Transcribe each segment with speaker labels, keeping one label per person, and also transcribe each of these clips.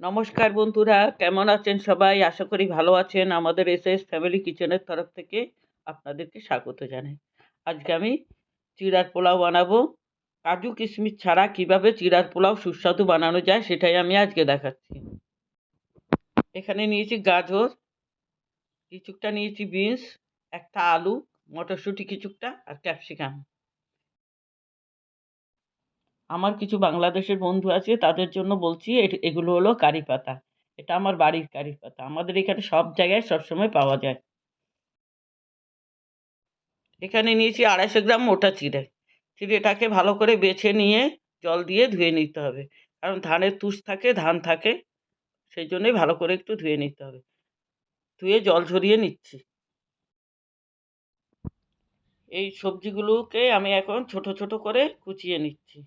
Speaker 1: নমস্কার বন্ধুরা, কেমন আছেন সবাই? আশা করি ভালো আছেন। আমাদের এস এস ফ্যামিলি কিচেনের তরফ থেকে আপনাদেরকে স্বাগত জানাই। আজকে আমি চিড়ার পোলাও বানাবো। কাজু কিশমিশ ছাড়া কীভাবে চিড়ার পোলাও সুস্বাদু বানানো যায় সেটাই আমি আজকে দেখাচ্ছি। এখানে নিয়েছি গাজর কিছুটা নিয়েছি বিনস, একটা আলু, মটরশুঁটি কিছুকটা আর ক্যাপসিকাম। আমার কিছু বাংলাদেশের বন্ধু আছে, তাদের জন্য বলছি এগুলো হলো কারি পাতা। এটা আমার বাড়ির কারি পাতা। আমাদের এখানে সব জায়গায় সবসময় পাওয়া যায়। এখানে নিয়েছি আড়াইশো গ্রাম মোটা চিড়ে। চিড়েটাকে ভালো করে বেছে নিয়ে জল দিয়ে ধুয়ে নিতে হবে। কারণ ধানের তুষ থাকে, ধান থাকে, সেই জন্যই ভালো করে একটু ধুয়ে নিতে হবে। ধুয়ে জল ঝরিয়ে নিচ্ছি। এই সবজিগুলোকে আমি এখন ছোট ছোট করে কুচিয়ে নিচ্ছি।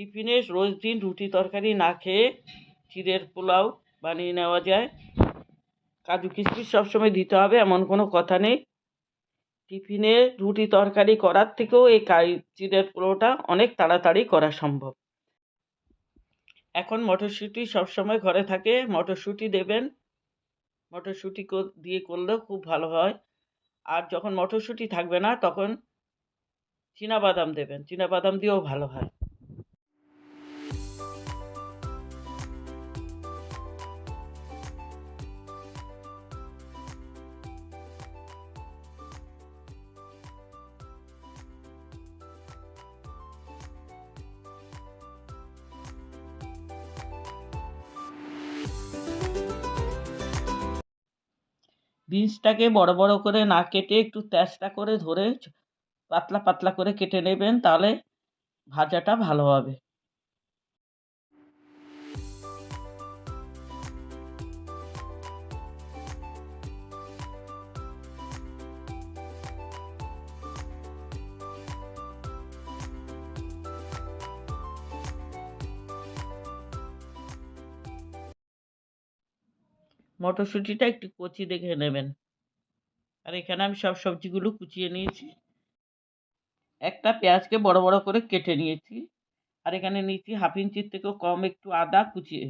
Speaker 1: টিফিনে রোজ দিন রুটি তরকারি না খেয়ে চিড়ের পোলাও বানিয়ে নেওয়া যায়। কাজু কিশমিশ সবসময় দিতে হবে, এমন কোনো কথা নেই। টিফিনে রুটি তরকারি করার থেকেও এই চিড়ের পোলাওটা অনেক তাড়াতাড়ি করা সম্ভব। এখন মটরশুঁটি সবসময় ঘরে থাকে, মটরশুঁটি দেবেন। মটরশুঁটি দিয়ে করলেও খুব ভালো হয়। আর যখন মটরশুঁটি থাকবে না, তখন বাদাম দেবেন। বাদাম দিয়েও ভালো হয়। বিনসটাকে বড় বড় করে না কেটে একটু তেজটা করে ধরে পাতলা পাতলা করে কেটে নেবেন, তাহলে ভাজাটা ভালো হবে। মটরশুঁটিটা একটু কচি দেখে নেবেন। আর এখানে আমি সব সবজিগুলো কুচিয়ে নিয়েছি। একটা পেঁয়াজকে বড় বড় করে কেটে নিয়েছি। আর এখানে নিয়েছি হাফ ইঞ্চির থেকেও কম একটু আদা কুচিয়ে।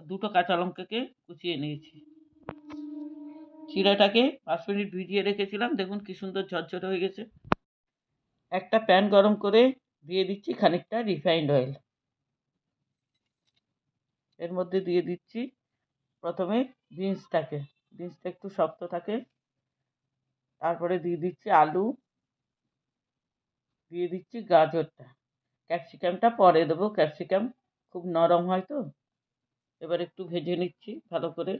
Speaker 1: দুটো কাঁচা লঙ্কাকে কুচিয়ে নিয়েছি। চিড়াটাকে পাঁচ মিনিট ভিজিয়ে রেখেছিলাম। দেখুন কি সুন্দর ঝরঝরে হয়ে গেছে। একটা প্যান গরম করে দিয়ে দিচ্ছি খানিকটা রিফাইন্ড অয়েল। এর মধ্যে দিয়ে দিচ্ছি প্রথমে বিনসটাকে বিনসটা একটু শক্ত থাকে। তারপরে দিয়ে দিচ্ছি আলু, দিয়ে দিচ্ছি গাজরটা। ক্যাপসিকামটা পরে দেবো ক্যাপসিকাম খুব নরম হয় তো। এবার একটু ভেজে নিচ্ছি ভালো করে।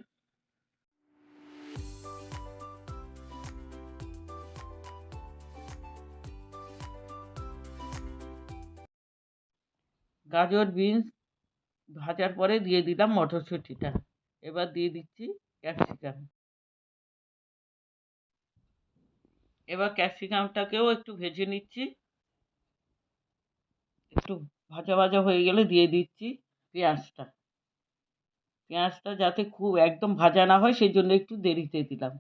Speaker 1: গাজর বিনস ভাজার পরে দিয়ে দিলাম মটরশুঁটিটা। এবার দিয়ে দিচ্ছি ক্যাপসিকাম এবার ক্যাপসিকামটাকেও একটু ভেজে নিচ্ছি। একটু ভাজা ভাজা হয়ে গেলে দিয়ে দিচ্ছি পেঁয়াজটা। পেঁয়াজটা যাতে খুব একদম ভাজা না হয় সেই জন্য একটু দেরিতে দিলাম।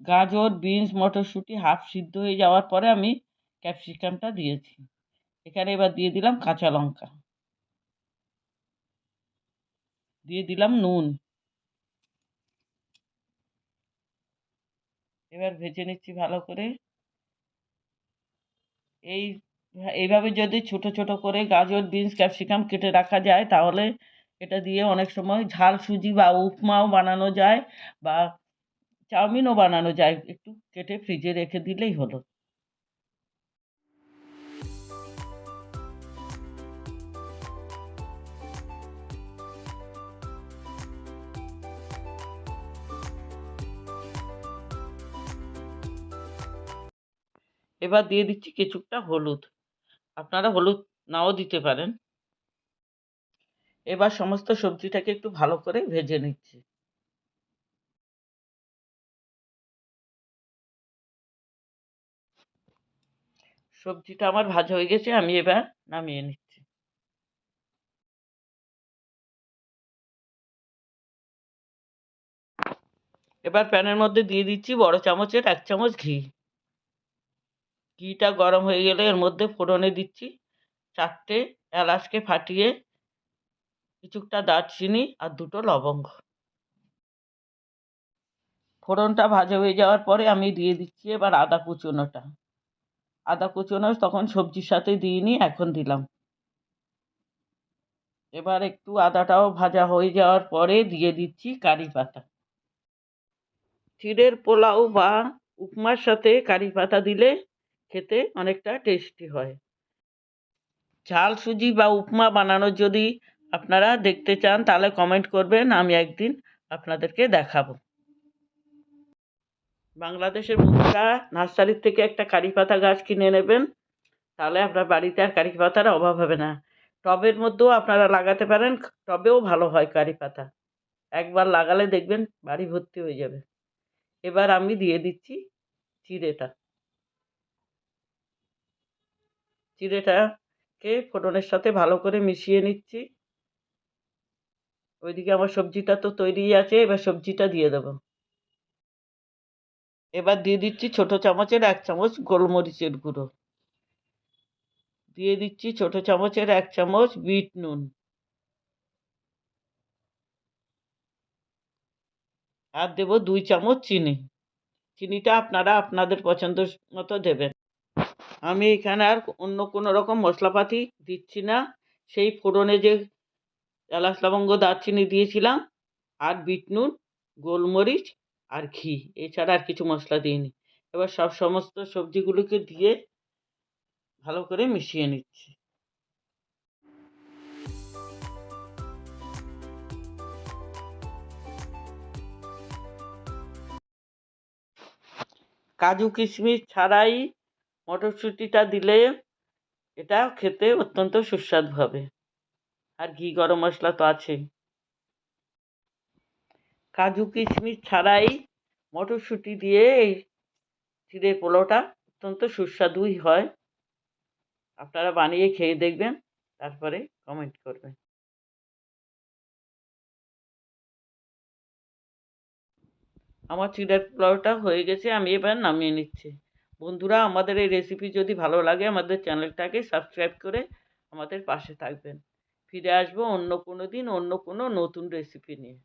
Speaker 1: গাজর, বিনস, মটরশুঁটি হাফ সিদ্ধ হয়ে যাওয়ার পরে আমি ক্যাপসিকামটা দিয়েছি। এখানে এবার দিয়ে দিলাম কাঁচা লঙ্কা। দিয়ে দিলাম নুন। এবার ভেজে নিচ্ছি ভালো করে। এই, এইভাবে যদি ছোট ছোট করে গাজর, বিনস, ক্যাপসিকাম কেটে রাখা যায়, তাহলে এটা দিয়ে অনেক সময় ঝাল সুজি বা উপমাও বানানো যায় বা চাউমিনও বানানো যায়। একটু কেটে ফ্রিজে রেখে দিলেই হলো। এবার দিয়ে দিচ্ছি কিছুটা হলুদ। আপনারা হলুদ নাও দিতে পারেন। এবার সমস্ত সবজিটাকে একটু ভালো করে ভেজে নিচ্ছি। সবজিটা আমার ভাজা হয়ে গেছে, আমি এবার নামিয়ে নিচ্ছি। এবার প্যানের মধ্যে দিয়ে দিচ্ছি বড় চামচের এক চামচ ঘি। ঘিটা গরম হয়ে গেলে এর মধ্যে ফোড়নে দিচ্ছি। চারটে এলাচকে ফাটিয়ে কিছুটা দারচিনি আর দুটো লবঙ্গ। ফোড়নটা ভাজা হয়ে যাওয়ার পরে আমি দিয়ে দিচ্ছি এবার আদা কুচোনোটা। আদা কুচোনো তখন সবজির সাথে দিইনি এখন দিলাম। এবার একটু আদাটাও ভাজা হয়ে যাওয়ার পরে দিয়ে দিচ্ছি কারি পাতা। চিড়ের পোলাও বা উপমার সাথে কারি পাতা দিলে খেতে অনেকটা টেস্টি হয়। ঝাল সুজি বা উপমা বানানোর যদি আপনারা দেখতে চান, তাহলে কমেন্ট করবেন, আমি একদিন আপনাদেরকে দেখাবো। বাংলাদেশের বন্ধুরা নার্সারির থেকে একটা কারি পাতা গাছ কিনে নেবেন, তাহলে আপনার বাড়িতে আর কারি পাতার অভাব হবে না। টবের মধ্যেও আপনারা লাগাতে পারেন, টবেও ভালো হয় কারি পাতা। একবার লাগালে দেখবেন বাড়ি ভর্তি হয়ে যাবে। এবার আমি দিয়ে দিচ্ছি চিড়েটা। চিড়েটাকে ফোড়নের সাথে ভালো করে মিশিয়ে নিচ্ছি। ওইদিকে আমার সবজিটা তো তৈরিই আছে, এবার সবজিটা দিয়ে দেবো। এবার দিয়ে দিচ্ছি ছোট চামচের এক চামচ গোলমরিচের গুঁড়ো। দিয়ে দিচ্ছি ছোট চামচের এক চামচ বিট নুন। আর দেবো দুই চামচ চিনি। চিনিটা আপনারা আপনাদের পছন্দ মতো দেবেন। আমি এখানে আর অন্য কোনো রকম মশলাপাতি দিচ্ছি না। সেই ফোড়নে যে এলাচ লবঙ্গ, দারচিনি দিয়েছিলাম আর বিট নুন, গোলমরিচ আর ঘি। এছাড়া আর কিছু মশলা দিইনি। এবার সব সমস্ত সবজিগুলোকে দিয়ে ভালো করে মিশিয়ে নিচ্ছি। কাজু কিশমিশ ছাড়াই মটরশুঁটিটা দিলে এটা খেতে অত্যন্ত সুস্বাদু হবে। আর ঘি গরম মশলা তো আছেই। কাজু কিশমিশ ছাড়াই মটরশুঁটি দিয়ে এই চিড়ের পোলাওটা অত্যন্ত সুস্বাদুই হয়। আপনারা বানিয়ে খেয়ে দেখবেন, তারপরে কমেন্ট করবেন। আমার চিড়ের পোলাওটা হয়ে গেছে, আমি এবার নামিয়ে নিচ্ছি। বন্ধুরা, আমাদের এই রেসিপি যদি ভালো লাগে, আমাদের চ্যানেলটাকে সাবস্ক্রাইব করে আমাদের পাশে থাকবেন। ফিরে আসব অন্য কোনো দিন, অন্য কোনো নতুন রেসিপি নিয়ে।